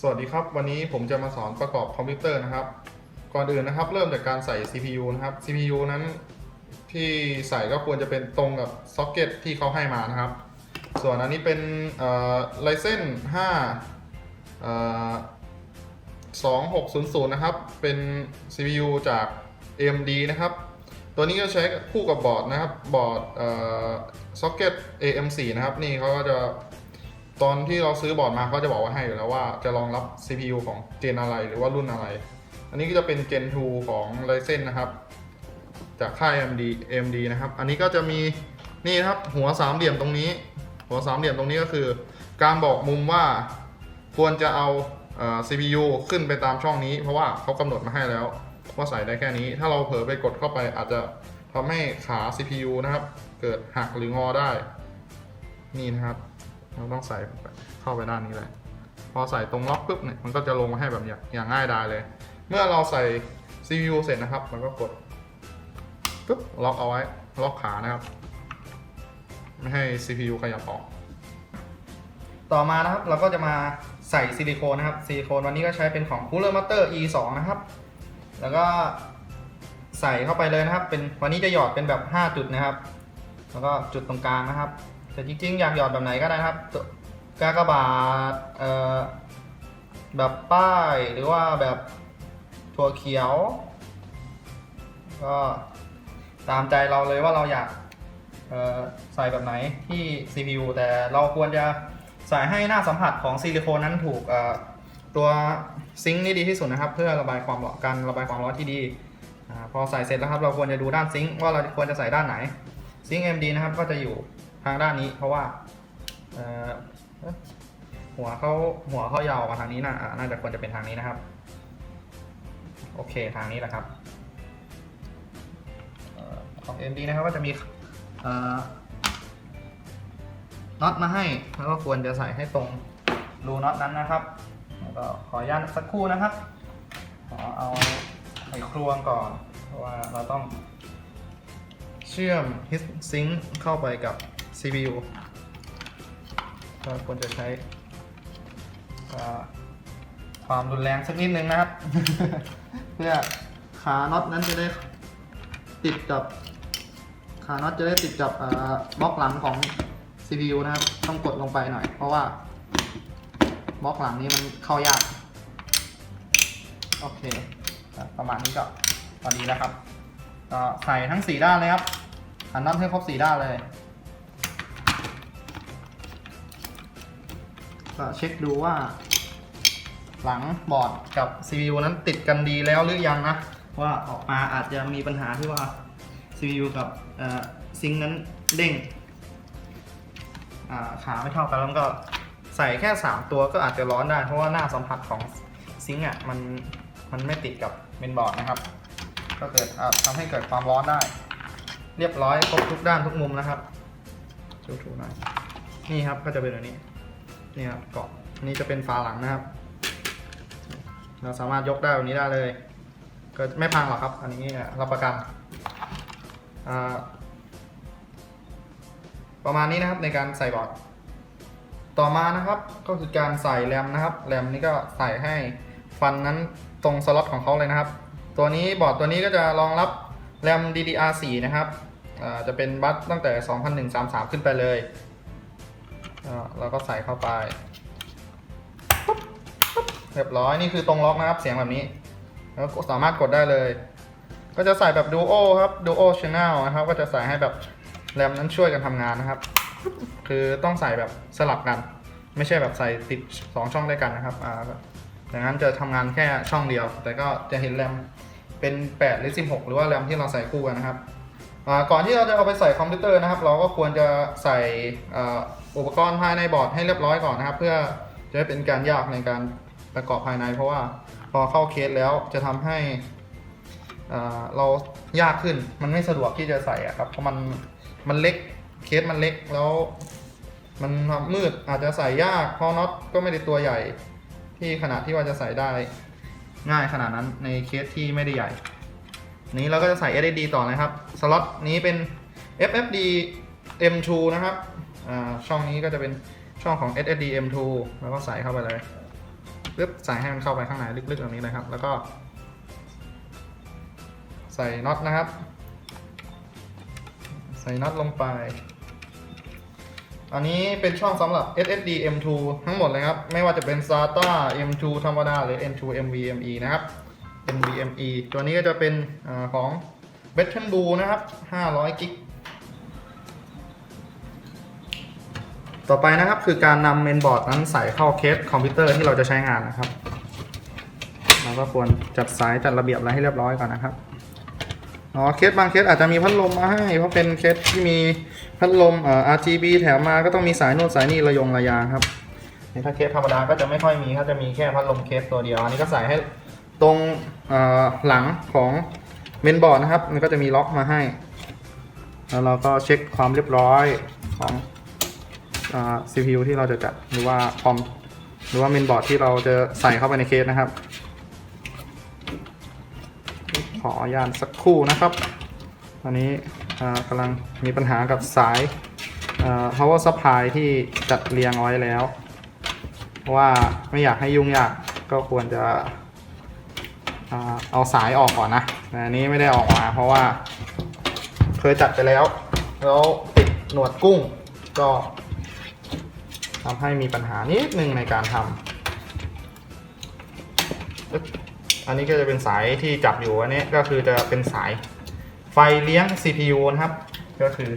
สวัสดีครับ วันนี้ผมจะมาสอนประกอบคอมพิวเตอร์นะครับ ก่อนอื่นนะครับ เริ่มจากการใส่ CPU นะครับ CPU นั้นที่ใส่ก็ควรจะเป็นตรงกับซ็อกเก็ตที่เขาให้มานะครับ ส่วนอันนี้เป็นเอ่อ Ryzen 5เอ่อ2600 นะครับ เป็น CPU จาก AMD นะครับ ตัวนี้ก็ใช้คู่กับบอร์ดนะครับ บอร์ดซ็อกเก็ต AM4 นะครับ นี่เขาก็จะตอนที่เราซื้อบอร์ดมาเขาจะบอกว่าให้อยู่แล้วว่าจะรองรับ CPU ของเจนอะไรหรือว่ารุ่นอะไร อันนี้ก็จะเป็น Gen 2 ของ Ryzen นะครับ จากค่าย AMD AMD นะครับ อันนี้ก็จะมีนี่นะครับหัวสามเหลี่ยมตรงนี้ หัวสามเหลี่ยมตรงนี้ก็คือ การบอกมุมว่าควรจะเอา CPU ขึ้นไปตามช่องนี้ เพราะว่าเขากำหนดมาให้แล้ว ว่าใส่ได้แค่นี้ ถ้าเราเผลอไปกดเข้าไปอาจจะทำให้ขา CPU นะครับ เกิดหักหรืองอได้ นี่นะครับ เราต้องใส่เข้าไปด้านนี้เลย พอใส่ตรงล็อกปุ๊บเนี่ย มันก็จะลงมาให้แบบอย่างอย่างง่ายดายเลย เมื่อเราใส่ CPU เสร็จนะครับ มันก็กดปุ๊บล็อกเอาไว้ ล็อกขานะครับ ไม่ให้ CPU ขยับออก ต่อมานะครับ เราก็จะมาใส่ซิลิโคนนะครับ ซิลิโคนวันนี้ก็ใช้เป็นของ Cooler Master E 2 นะครับ แล้วก็ใส่เข้าไปเลยนะครับ เป็นวันนี้จะหยอดเป็นแบบ 5 จุดนะครับ แล้วก็จุดตรงกลางนะครับ แต่จริงๆ อยากหยอดแบบไหนก็ได้นะครับกากบาทเอ่อแบบป้ายหรือว่าแบบถั่วเขียว ก็ตามใจเราเลยว่าเราอยากใส่แบบไหนที่ CPU แต่เราควรจะใส่ให้หน้าสัมผัสของซิลิโคนนั้นถูก ตัวซิงค์นี่ดีที่สุดนะครับ เพื่อระบายความร้อนการระบายความร้อนที่ดีพอใส่เสร็จแล้วครับเราควรจะดูด้านซิงค์ว่าเราควรจะใส่ด้านไหนซิงค์ MD นะครับก็จะอยู่ทางด้านนี้ เพราะว่าหัวเขาหัวเขายาวมาทางนี้นะอ่าน่าจะควรจะเป็นทางนี้นะครับ โอเคทางนี้แหละครับเอ่อของ MD นะครับก็จะมีน็อตมาให้แล้วก็ควรจะใส่ให้ตรงรูน็อตนั้นนะครับ แล้วก็ขออนุญาตสักครู่นะครับ ขอเอาไขควงก่อน เพราะว่าเราต้องเชื่อม heat sink เข้าไปกับ CPU ก็ควรจะใช้ความรุนแรงสักนิดนึงนะครับ เพื่อขาน็อตนั้นจะได้ติดกับขาน็อตจะได้ติดกับบล็อกหลังของ CPU นะครับ ต้องกดลงไปหน่อย เพราะว่า บล็อกหลังนี้มันเข้ายาก โอเคประมาณนี้ก็พอดีแล้วครับ ก็ใส่ทั้ง 4 ด้านเลยครับหันน็อตให้ครบ 4 ด้านเลย ก็เช็คดูว่า หลังบอร์ดกับ CPU นั้นติดกันดีแล้วหรือยังนะ ว่าออกมาอาจจะมีปัญหาที่ว่า CPU กับซิงค์นั้นเด้งขาไม่เท่ากันแล้วก็ ใส่แค่ 3 ตัวก็อาจจะร้อนได้ เพราะว่าหน้าสัมผัสของซิงค์อะมันมันไม่ติดกับเมนบอร์ดนะครับ ก็เกิดทำให้เกิดความร้อนได้ เรียบร้อยครบทุกด้านทุกมุมนะครับชูถูหน่อยนี่ครับก็จะเป็นแบบนี้นี่ครับเกาะนนี้จะเป็นฝาหลังนะครับ เราสามารถยกได้แบบนี้ได้เลย ก็ไม่พังหรอกครับ อันนี้รับประกันประมาณนี้นะครับในการใส่บอร์ด ต่อมานะครับก็คือการใส่แรมนะครับแรมนี่ก็ใส่ให้ฟันนั้นตรงสล็อตของเขาเลยนะครับ ตัวนี้บอร์ดตัวนี้ก็จะรองรับแรม DDR4 นะครับจะเป็นบัสตั้งแต่2133 ขึ้นไปเลยเราก็ใส่เข้าไปเรียบร้อยนี่คือตรงล็อกนะครับเสียงแบบนี้แล้วสามารถกดได้เลย ก็จะใส่แบบ Duo ครับ Duo Channel นะครับ ก็จะใส่ให้แบบแรมนั้นช่วยกันทำงานนะครับ คือต้องใส่แบบสลับกัน ไม่ใช่แบบใส่ติด 2 ช่องด้วยกันนะครับอ่าอย่างนั้นจะทำงานแค่ช่องเดียว แต่ก็จะเห็นแรมเป็น 8 หรือ 16 หรือว่าแรมที่เราใส่คู่กันนะครับก่อนที่เราจะเอาไปใส่คอมพิวเตอร์นะครับ เราก็ควรจะใส่อุปกรณ์ภายในบอร์ดให้เรียบร้อยก่อนนะครับ เพื่อจะได้เป็นการยากในการประกอบภายใน เพราะว่าพอเข้าเคสแล้วจะทำให้เรายากขึ้นมันไม่สะดวกที่จะใส่อะครับเพราะมันมันเล็ก เคสมันเล็กแล้ว มันมืดอาจจะใส่ยากเพราะน็อตก็ไม่ได้ตัวใหญ่ ที่ขนาดที่ว่าจะใส่ได้ ง่ายขนาดนั้นในเคสที่ไม่ได้ใหญ่ นี้เราก็จะใส่ SSD ต่อนะครับสล็อตนี้เป็น FFD M2 นะครับช่องนี้ก็จะเป็นช่องของ SSD M2 แล้วก็ใส่เข้าไปเลยปึ๊บใส่ให้มันเข้าไปข้างในลึกๆแบบนี้เลยครับ แล้วก็ ใส่น็อตนะครับ ใส่น็อตลงไป อันนี้เป็นช่องสำหรับ SSD M2 ทั้งหมดเลยครับ ไม่ว่าจะเป็น SATA M2 ธรรมดาหรือ M2 NVMe นะครับ NVMe ตัวนี้ก็จะเป็นอของ b e t t e n b l u นะครับ 500 กิก ต่อไปนะครับคือการนำเมนบอร์ดนั้นใส่เข้าเคสคอมพิวเตอร์ที่เราจะใช้งานนะครับ เราก็ควรจัดสายจัดระเบียบอะไรให้เรียบร้อยก่อนนะครับ อ๋อ เคสบางเคสอาจจะมีพัดลมมาให้ เพราะเป็นเคสที่มี พัดลมเอ่อ RGB แถมมาก็ต้องมีสายนู่นสายนี่ระยงระยางครับนี่ถ้าเคสธรรมดาก็จะไม่ค่อยมีเขาจะมีแค่พัดลมเคสตัวเดียว อันนี้ก็ใส่ให้ตรงอ่อหลังของเมนบอร์ดนะครับ มันก็จะมีล็อกมาให้ แล้วเราก็เช็คความเรียบร้อยของอ่า CPU ที่เราจะจัดหรือว่าคอมหรือว่าเมนบอร์ดที่เราจะใส่เข้าไปในเคสนะครับ ขออนุญาตสักครู่นะครับตอนนี้ กำลังมีปัญหากับสายอ่า power supply ที่จัดเรียงไว้แล้ว ว่าไม่อยากให้ยุ่งยากก็ควรจะเอาสายออกก่อนนะแต่อันนี้ไม่ได้ออกมา เพราะว่า เคยจัดไปแล้ว แล้วติดหนวดกุ้งก็ทำให้มีปัญหานิดนึงในการทำอันนี้ก็จะเป็นสายที่จับอยู่อันนี้ก็คือจะเป็นสาย ไฟเลี้ยง CPU นะครับ ก็คือ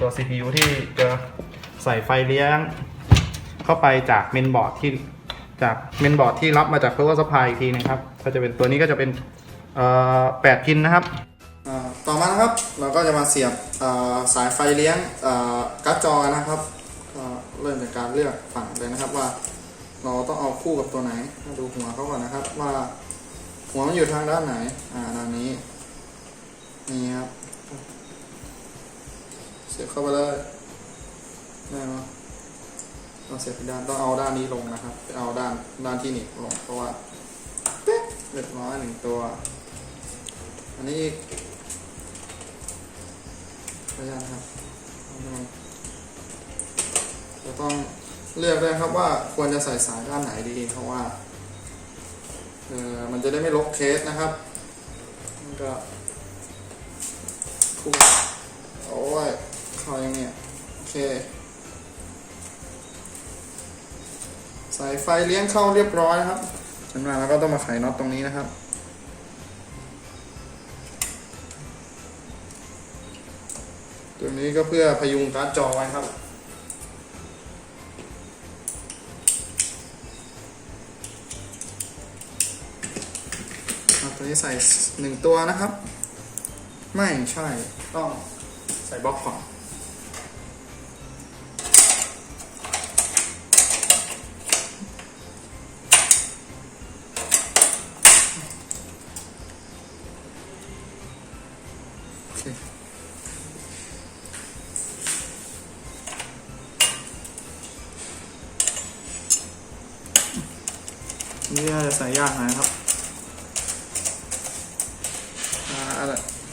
ตัว CPU ที่จะใส่ไฟเลี้ยง เข้าไปจากเมนบอร์ดที่จากเมนบอร์ดที่รับมาจาก power supply อีกทีนะครับ ก็จะเป็นตัวนี้ก็จะเป็น8พินนะครับ ต่อมานะครับเราก็จะมาเสียบสายไฟเลี้ยงการ์ดจอนะครับเริ่มจากการเลือกฝั่งเลยนะครับว่าเราต้องเอาคู่กับตัวไหนมาดูหัวเขาก่อนนะครับว่าหัวมันอยู่ทางด้านไหน อ่าด้านนี้ นี่ครับเสียบเข้าไปเลยได้ไหมต้องเสียบด้านต้องเอาด้านนี้ลงนะครับไปเอาด้านด้านที่หนีบลงเพราะว่าเป๊ะเรียบร้อยหนึ่งตัว อันนี้อีกขออนุญานครับจะต้องเลือกด้วยครับว่าควรจะใส่สายด้านไหนดีเพราะว่าเออมันจะได้ไม่ลกเคสนะครับมัน กูโอ้ยเข้ายังเนี่ย โอเค สายไฟเลี้ยงเข้าเรียบร้อยนะครับจนมาแล้วก็ต้องมาไขน็อตตรงนี้นะครับตัวนี้ก็เพื่อพยุงการ์ดจอไว้ครับตัวนี้ใส่หนึ่งตัวนะครับ ไม่ใช่ต้องใส่บล็อกก่อน โอเค นี่น่าจะใส่ยากหน่อยนะครับ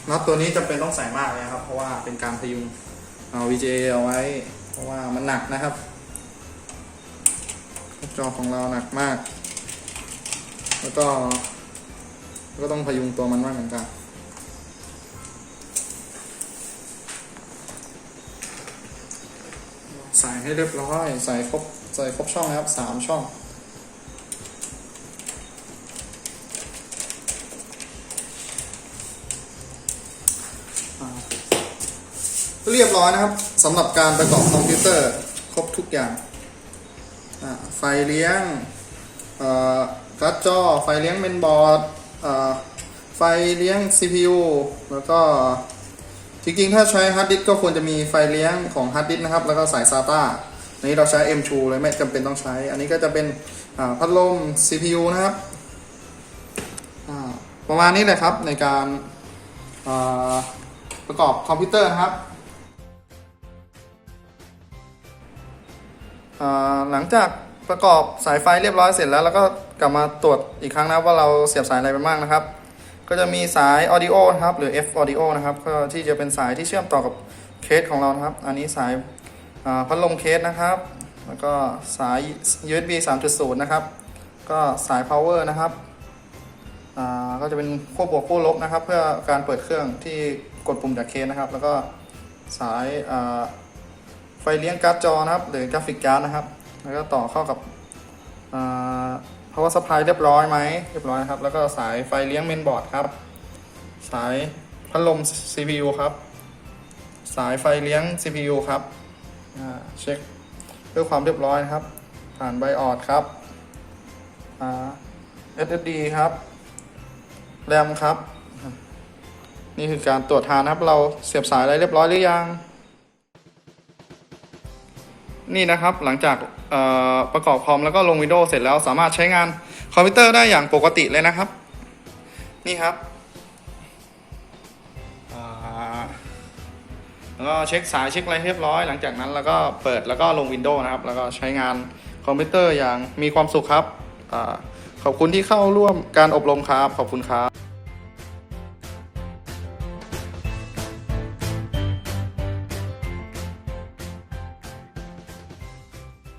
น็อตตัวนี้จำเป็นต้องใส่มากเลยครับ เพราะว่าเป็นการพยุงเอา VGA เอาไว้ เพราะว่ามันหนักนะครับจอของเราหนักมาก แล้วก็ ก็ต้องพยุงตัวมันมากเหมือนกันใส่ให้เรียบร้อย ใส่ครบ ใส่ครบช่องนะครับสามช่อง เรียบร้อยนะครับสำหรับการประกอบคอมพิวเตอร์ครบทุกอย่าง ไฟเลี้ยงการ์ดจอ ไฟเลี้ยงเมนบอร์ดไฟเลี้ยง CPU แล้วก็จริงๆ ถ้าใช้ฮาร์ดดิสก็ควรจะมีไฟเลี้ยงของฮาร์ดดิสนะครับ แล้วก็สาย SATA อันนี้เราใช้ M2 เลยไม่จำเป็นต้องใช้ อันนี้ก็จะเป็นพัดลม CPU นะครับ ประมาณนี้เลยครับในการ ประกอบคอมพิวเตอร์นะครับ หลังจากประกอบสายไฟเรียบร้อยเสร็จแล้วเราก็กลับมาตรวจอีกครั้งนะว่าเราเสียบสายอะไรไปบ้างนะครับ ก็จะมีสาย audio นะครับหรือ F audio นะครับก็ที่จะเป็นสายที่เชื่อมต่อกับเคสของเรานะครับ อันนี้สายพัดลมเคสนะครับ แล้วก็สาย USB 3.0 นะครับ ก็สาย power นะครับก็จะเป็นขั้วบวกขั้วลบนะครับ เพื่อการเปิดเครื่องที่ กดปุ่มจากเคสนะครับ แล้วก็สายไฟเลี้ยงการ์ดจอนะครับ หรือกราฟิกการ์ดนะครับ แล้วก็ต่อเข้ากับอ่า power supply เรียบร้อยไหมเรียบร้อยครับ แล้วก็สายไฟเลี้ยงเมนบอร์ดครับ สายพัดลม CPU ครับ สายไฟเลี้ยง CPU ครับเช็คเพื่อความเรียบร้อยนะครับ ผ่านไบออดครับ SSD ครับ แรมครับ นี่คือการตรวจทานครับ เราเสียบสายอะไรเรียบร้อยหรือยัง นี่นะครับหลังจากประกอบคอมแล้วก็ลง Windows เสร็จแล้วสามารถใช้งานคอมพิวเตอร์ได้อย่างปกติเลยนะครับ นี่ครับแล้วก็เช็คสายเช็คอะไรเรียบร้อย หลังจากนั้นแล้วก็เปิดแล้วก็ลง Windows นะครับ แล้วก็ใช้งานคอมพิวเตอร์อย่างมีความสุขครับอขอบคุณที่เข้าร่วมการอบรมครับ ขอบคุณครับ